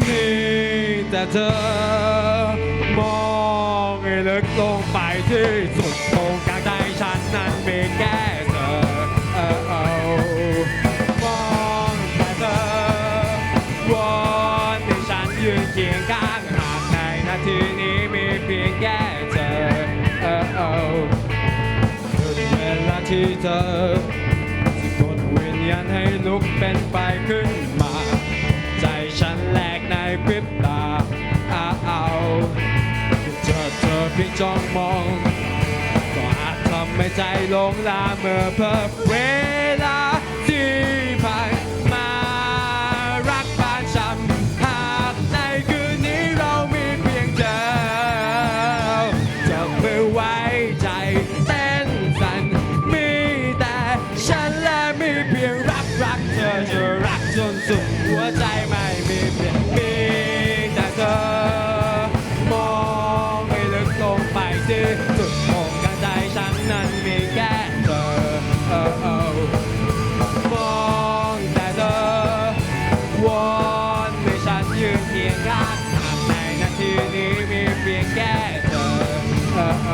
มีแต่เธอ มองให้ลึกลงไปที่สุดตรงกลางใจฉันนั้นมีแค่เธอเออเออมองแต่เธอวอนให้ฉันยืนเคียงข้างหากในนาทีนี้มีเพียงแค่เธอเออเออถึงเวลาที่เธอสะกดวิญญาณให้ลุกเป็นไฟียงจ้องมอง ก็อาจทำให้ใจหลงลาเมื่อเพิ่มเวลาที่ผ่านมารักบานช้ำหากในคืนนี้เรามีเพียงเธอจะไม่ไว้ใจเต้นสั่นมีแต่ฉันและมีเพียงรักรักเธอจะรักจนสุดหัวใจไม่มีเปลี่ยน งไปที่จุดของกลางใจฉันนั้นมีแค่เธอเออเออมองแต่เธอวอนให้ฉันยืนเคียงข้างหากในนาทีนี้มีเพียงแค่เธอเออเอ